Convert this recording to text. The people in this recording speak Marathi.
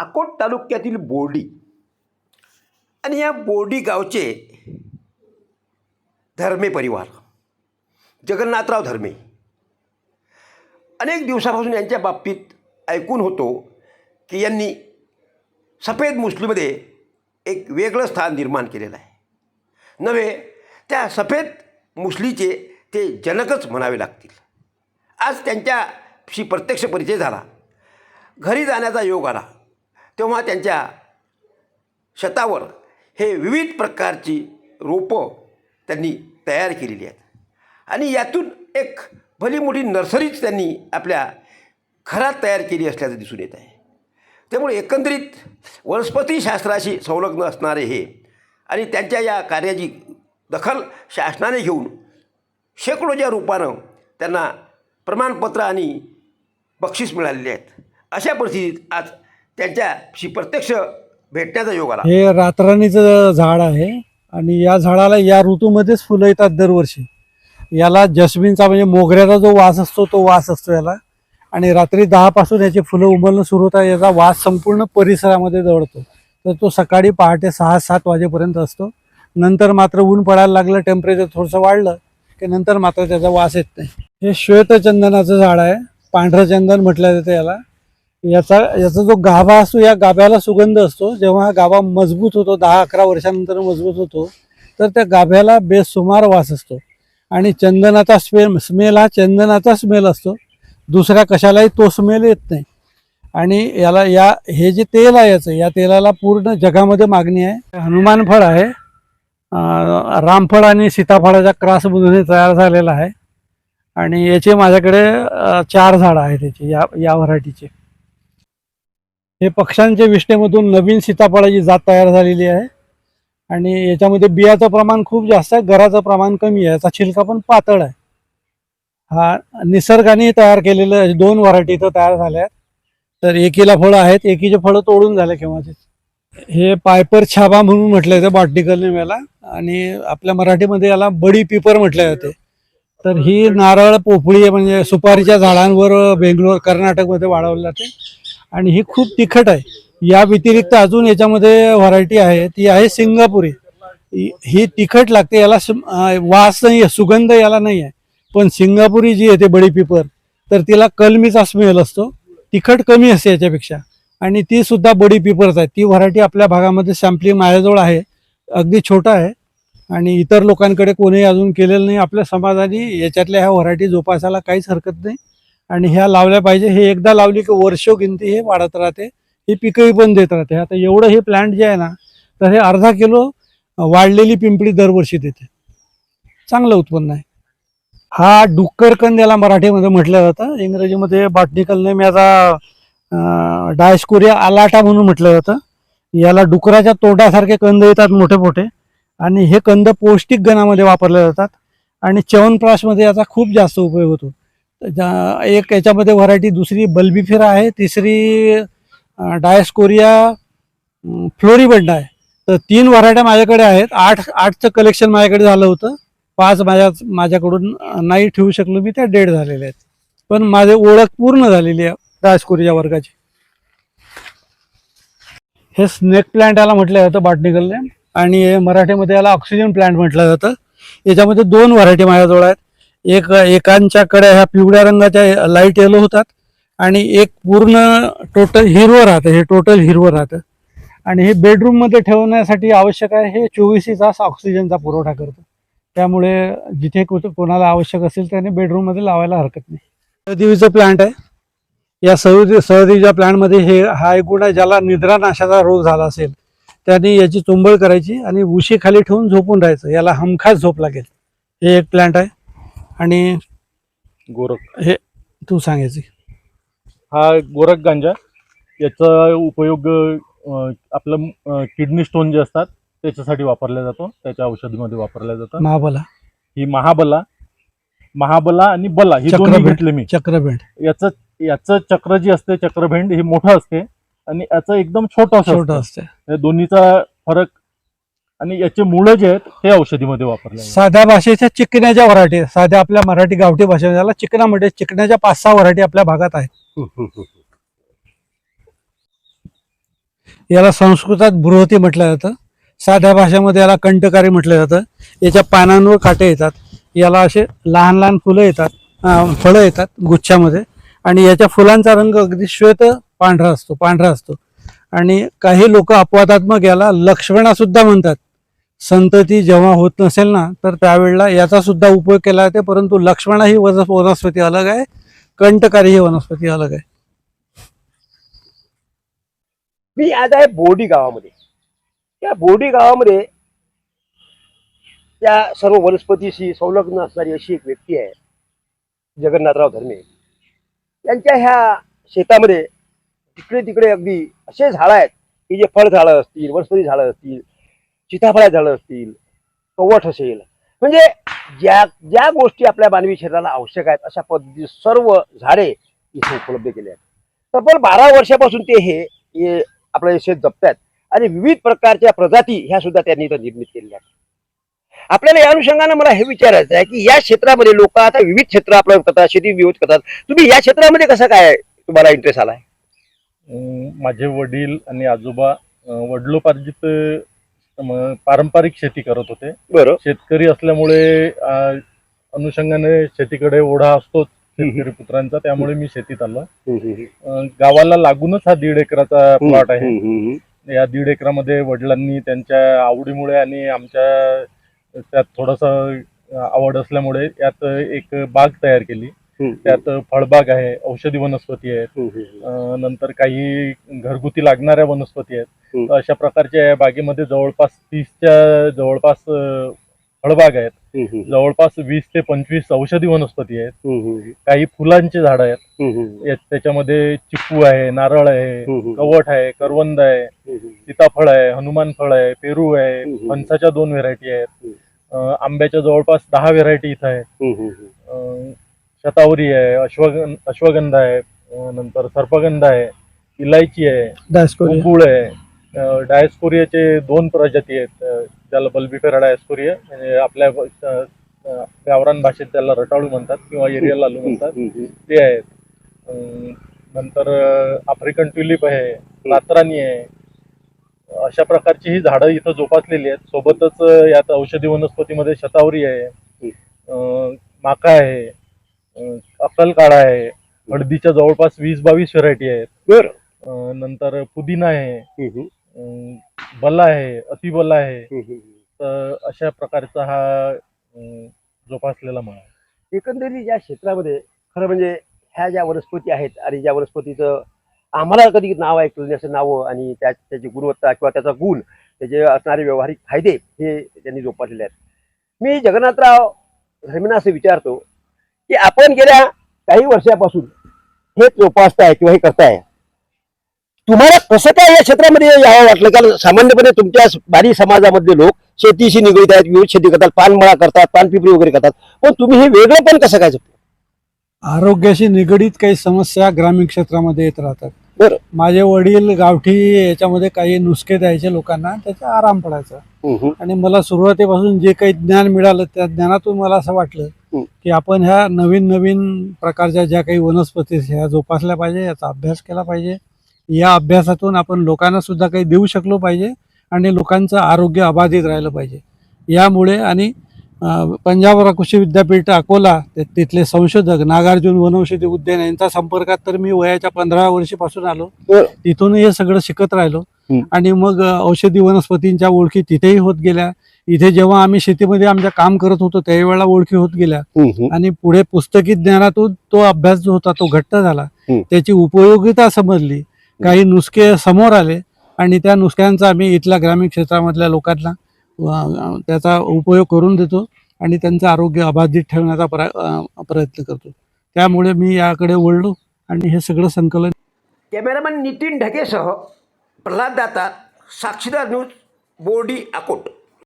अकोट तालुक्यातील बोर्डी. आणि या बोर्डी गावचे धर्मे परिवार. जगन्नाथराव धर्मे. अनेक दिवसापासून यांच्या बाबतीत ऐकून होतो की यांनी सफेद मुस्लिममध्ये एक वेगळं स्थान निर्माण केलेलं आहे. नव्हे त्या सफेद मुसलीचे ते जनकच म्हणावे लागतील. आज त्यांच्याशी प्रत्यक्ष परिचय झाला. घरी जाण्याचा योग आला. तेव्हा त्यांच्या शेतावर हे विविध प्रकारची रोपं त्यांनी तयार केलेली आहेत. आणि यातून एक भली मोठी नर्सरीच त्यांनी आपल्या घरात तयार केली असल्याचं दिसून येत आहे. त्यामुळे एकंदरीत वनस्पतीशास्त्राशी संलग्न असणारे हे आणि त्यांच्या या कार्याची दखल शासनाने घेऊन शेकडोच्या रूपानं त्यांना प्रमाणपत्र आणि बक्षीस मिळालेले आहेत अशा परिस्थितीत आज त्यांच्याशी प्रत्यक्ष भेटण्याचा योग आला. हे रातराणीचं झाड आहे आणि या झाडाला या ऋतूमध्येच फुलं येतात दरवर्षी. याला जस्मिनचा म्हणजे मोगऱ्याचा जो वास असतो तो वास असतो याला. आणि रात्री दहापासून याची फुलं उमलणं सुरू होतात याचा वास संपूर्ण परिसरामध्ये दौडतो तर तो सकाळी पहाटे सहा सात वाजेपर्यंत असतो. नंतर मात्र ऊन पडायला लागलं टेम्परेचर थोडंसं वाढलं की नंतर मात्र त्याचा वास येत नाही. हे श्वेतचंदनाचं झाड आहे पांढरं चंदन म्हटलं जातं याला. याचा याचा जो गाभा असतो या गाभ्याला सुगंध असतो. जेव्हा हा गाभा मजबूत होतो दहा अकरा वर्षानंतर मजबूत होतो तर त्या गाभ्याला बेसुमार वास असतो. आणि चंदनाचा स्मेल स्मेल हा चंदनाचा स्मेल असतो. दुसऱ्या कशालाही तो स्मेल येत नाही. आणि याला या हे जे तेल आहे याचं या तेलाला पूर्ण जगामध्ये मागणी आहे. हनुमान फळ आहे. रामफळ आणि सीताफळाच्या क्रॉसमधून तयार झालेला आहे. आणि याचे माझ्याकडे चार झाडं आहेत त्याची या या व्हरायटीचे. हे पक्ष्यांच्या विष्ठेमधून नवीन सीताफळाची जात तयार झालेली आहे. आणि याच्यामध्ये बियाचं प्रमाण खूप जास्त आहे गराचं प्रमाण कमी आहे. याचा छिलका पण पातळ आहे. हा निसर्गाने तयार केलेलं दोन व्हरायटी इथं तयार झाल्या आहेत. तर एकीला फळं आहेत एकीचे फळं तोडून झाले केव्हाचे. हे पायपर छाबा म्हणून म्हटलं जातं बॉटनिकल नेम्याला आणि आपल्या मराठीमध्ये याला बडी पिपर म्हटले जाते. तर ही नारळ पोपळी म्हणजे सुपारीच्या झाडांवर बेंगलोर कर्नाटकमध्ये वाढवली जाते. आणि ही खूप तिखट आहे. या व्यतिरिक्त अजून याच्यामध्ये व्हरायटी आहे. ती आहे सिंगापुरी. ही- तिखट लागते याला सु- वास नाही आहे सुगंध याला नाही आहे पण सिंगापुरी जी येते बडी पिपर तर तिला कलमीचा स्मेल असतो. तिखट कमी असते याच्यापेक्षा. आणि ती सुद्धा बडी पिपरच आहे. ती व्हरायटी आपल्या भागामध्ये सॅम्पलिंग माझ्याजवळ आहे. अगदी छोटा आहे. आणि इतर लोकांकडे कोणीही अजून केलेलं नाही. आपल्या समाजाने याच्यातल्या ह्या व्हरायटी जोपासायला काहीच हरकत नाही. आणि ह्या लावल्या पाहिजे. हे एकदा लावली की वर्षोगिंती हे वाढत राहते. ही पिकही पण देत राहते. आता एवढं हे प्लांट जे आहे ना तर हे अर्धा किलो वाढलेली पिंपळी दरवर्षी देते. चांगलं उत्पन्न आहे. हा डुक्कर कंद याला मराठीमध्ये म्हटलं जातं. इंग्रजीमध्ये बॉटनिकल नेम याचा डायस्कोरिया आलाटा म्हणून म्हटलं जातं. याला डुकराच्या तोंडासारखे कंद येतात मोठे मोठे. आणि हे कंद पौष्टिक गणामध्ये वापरले जातात. आणि च्यवनप्राशमध्ये याचा खूप जास्त उपयोग होतो. एक याच्यामध्ये व्हरायटी दुसरी बल्बिफेरा आहे तिसरी डायस्कोरिया फ्लोरीबंड आहे. तर तीन व्हरायट्या माझ्याकडे आहेत. आठ आठचं कलेक्शन माझ्याकडे झालं होतं. पाच माझ्या माझ्याकडून नाही ठेवू शकलो मी त्या डेड झालेल्या आहेत. पण माझी ओळख पूर्ण झालेली आहे डायस्कोरिया वर्गाची. हे स्नेक प्लांट याला म्हटलं जातं बॉटनिकलने. आणि मराठीमध्ये याला ऑक्सिजन प्लांट म्हटलं जातं. याच्यामध्ये दोन व्हरायटी माझ्याजवळ आहेत. एक एकांच्याकडे ह्या पिवळ्या रंगाच्या लाइट येलो होतात आणि एक पूर्ण टोटल हिरवं राहतं हे टोटल हिरवं राहतं. आणि हे बेडरूममध्ये ठेवण्यासाठी आवश्यक आहे हे चोवीस तास ऑक्सिजनचा पुरवठा करतं. त्यामुळे जिथे कुठं कोणाला आवश्यक असेल त्याने बेडरूममध्ये लावायला हरकत नाही. सहदेवीचं प्लांट आहे. या सहदेवी सहदेवीच्या प्लांटमध्ये हे हा एक गुण आहे ज्याला निद्रानाशाचा रोग झाला असेल त्याने याची चुंबळ करायची आणि उशी खाली ठेवून झोपून राहायचं याला हमखास झोप लागेल. हे एक प्लांट आहे. आणि गोरख. तू सांगायची हा गोरख गांजा. याचा उपयोग अं, आपलं किडनी स्टोन जे असतात त्याच्यासाठी वापरला जातो. त्याच्या औषधीमध्ये वापरला जातं. महाबला. ही महाबला महाबला आणि बला ही दोन्ही चक्रभेट. घेतले मी. चक्रभेंड याचं याचं चक्र जे असते चक्रभेंड हे मोठं असते. आणि याचं एकदम छोटं छोटं असतं. असते. या दोन्हीचा फरक आणि याचे मुळं जे आहेत ते औषधीमध्ये वापरले. साध्या भाषेच्या चिकण्याच्या व्हरायटी साध्या आपल्या मराठी गावठी भाषेत त्याला चिकनामध्ये चिकण्याच्या पाच सहा व्हरायटी आपल्या भागात आहेत. याला संस्कृतात बृहती म्हटलं जातं. साध्या भाषेमध्ये याला कंटकारी म्हटलं जातं. याच्या पानांवर काटे येतात. याला असे लहान लहान फुलं येतात. फळं येतात गुच्छामध्ये. आणि याच्या फुलांचा रंग अगदी श्वेत पांढरा असतो पांढरा असतो. आणि काही लोक अपवादात्मक याला लक्ष्मणा सुद्धा म्हणतात. संतती जेव्हा होत नसेल ना तर त्यावेळेला याचा सुद्धा उपयोग केला जाते परंतु लक्ष्मणा ही वनस्पती अलग आहे कंटकारी ही वनस्पती अलग आहे. मी आज आहे बोर्डी गावामध्ये. त्या बोर्डी गावामध्ये त्या सर्व वनस्पतीशी संलग्न असणारी अशी एक व्यक्ती आहे जगन्नाथराव धर्मे. यांच्या ह्या शेतामध्ये तिकडे तिकडे अगदी असे झाडं आहेत की जे फळ झाडं असतील वनस्पती झाडं असतील सीताफळाची झाडं असतील कवठ असेल म्हणजे ज्या ज्या गोष्टी आपल्या मानवी शरीराला आवश्यक आहेत अशा पद्धती सर्व झाडे इथे उपलब्ध केले आहेत. तब्बल बारा वर्षापासून ते हे आपलं शेत जपतात आणि विविध प्रकारच्या प्रजाती ह्या सुद्धा त्यांनी इथं निर्मित केलेल्या आहेत. आपल्याला या अनुषंगानं मला हे विचारायचं आहे की या क्षेत्रामध्ये लोक आता विविध क्षेत्र आपलं करतात शेती विविध करतात. तुम्ही या क्षेत्रामध्ये कसं काय तुम्हाला इंटरेस्ट आला आहे माझे वडील आणि आजोबा वडिलोपार्जित अं, पारंपरिक शेती करत होते. बरं. शेतकरी असल्यामुळे अं, अनुषंगाने शेतीकडे ओढा असतोच शेतकरी पुत्रांचा त्यामुळे मी शेतीत आलो. अं, गावाला लागूनच हा दीड एकराचा प्लॉट आहे. या दीड एकरामध्ये वडिलांनी त्यांच्या आवडीमुळे आणि आमच्या त्यात थोडस आवड असल्यामुळे यात एक बाग तयार केली. त्यात फळबाग आहे औषधी वनस्पती आहेत. नंतर काही घरगुती लागणाऱ्या वनस्पती आहेत. अशा प्रकारच्या या बागेमध्ये जवळपास तीसच्या जवळपास फळबाग आहेत. जवळपास वीस ते पंचवीस औषधी वनस्पती आहेत. काही फुलांची झाडं आहेत. त्याच्यामध्ये चिक्कू आहे नारळ आहे कवठ आहे करवंद आहे सीताफळ आहे हनुमान फळ आहे पेरू आहे. फणसाच्या दोन व्हेरायटी आहेत. आंब्याच्या जवळपास दहा व्हेरायटी इथं आहेत. शतावरी आहे अश्वगं अश्वगंधा आहे नंतर सर्पगंध आहे इलायची आहे डायस्कोरिया गुळ आहे. डायस्कोरियाचे दोन प्रजाती आहेत अं, त्याला बल्बिफेरा डायस्कोरिया म्हणजे आपल्या गावरान भाषेत त्याला रटाळू म्हणतात किंवा एरिया लालू म्हणतात. ते आहेत. नंतर आफ्रिकन ट्युलिप आहे लात्रानी आहे. अशा प्रकारची ही झाडं इथं जोपासलेली आहेत. सोबतच यात औषधी वनस्पतीमध्ये शतावरी आहे. माका आहे. अं, अक्कलकाळा आहे. हळदीच्या जवळपास वीस बावीस व्हरायटी आहेत. बरं. अं, नंतर पुदिना आहे. अं, बला आहे अतिबला आहे. तर अशा प्रकारचा हा अं, जोपासलेला माळ आहे. एकंदरीत या क्षेत्रामध्ये खरं म्हणजे ह्या ज्या वनस्पती आहेत आणि ज्या वनस्पतीचं आम्हाला कधी नाव ऐकलं नाही असं नावं आणि त्या त्याची गुणवत्ता किंवा त्याचा गुण त्याचे असणारे व्यवहारिक फायदे हे त्यांनी जोपासलेले आहेत. मी जगन्नाथराव धर्मीना असं विचारतो की आपण गेल्या काही वर्षापासून हे जोपासताय किंवा हे करताय. तुम्हाला कसं काय या क्षेत्रामध्ये यावं वाटलं? कारण सामान्यपणे तुमच्या बारी समाजामधले लोक शेतीशी निगडीत आहेत विविध शेती करतात पानमळा करतात पानपिपरी वगैरे करतात. पण तुम्ही हे वेगळं पण कसं काय जपलं? आरोग्याशी निगडीत काही समस्या ग्रामीण क्षेत्रामध्ये येत राहतात. बरं. माझे वडील गावठी याच्यामध्ये काही नुसके द्यायचे लोकांना त्याचा आराम पडायचा आणि मला सुरुवातीपासून जे काही ज्ञान मिळालं त्या ज्ञानातून मला असं वाटलं. की आपण ह्या नवीन नवीन प्रकारच्या ज्या काही वनस्पती ह्या जोपासल्या पाहिजे याचा अभ्यास केला पाहिजे या अभ्यासातून आपण लोकांना सुद्धा काही देऊ शकलो पाहिजे आणि लोकांचं आरोग्य अबाधित राहिलं पाहिजे यामुळे आणि पंजाब कृषी विद्यापीठ अकोला तिथले संशोधक नागार्जुन वनौषधी उद्यान यांच्या संपर्कात तर मी वयाच्या पंधरा वर्षीपासून आलो. तिथून हे सगळं शिकत राहिलो. आणि मग औषधी वनस्पतींच्या ओळखी तिथेही होत गेल्या. इथे जेव्हा आम्ही शेतीमध्ये आमच्या काम करत होतो त्यावेळेला ओळखी होत गेल्या. आणि पुढे पुस्तकी ज्ञानातून तो अभ्यास जो होता तो घट्ट झाला. त्याची उपयोगिता समजली. काही नुसके समोर आले आणि त्या नुसक्यांचा आम्ही इथल्या ग्रामीण क्षेत्रामधल्या लोकांना त्याचा उपयोग करून देतो आणि त्यांचं आरोग्य अबाधित ठेवण्याचा प्रा प्रयत्न करतो. त्यामुळे मी याकडे वळलो आणि हे सगळं संकलन कॅमेरामॅन नितीन ढगेसह प्रल्हाद दाता साक्षीदार न्यूज बोर्डी अकोट.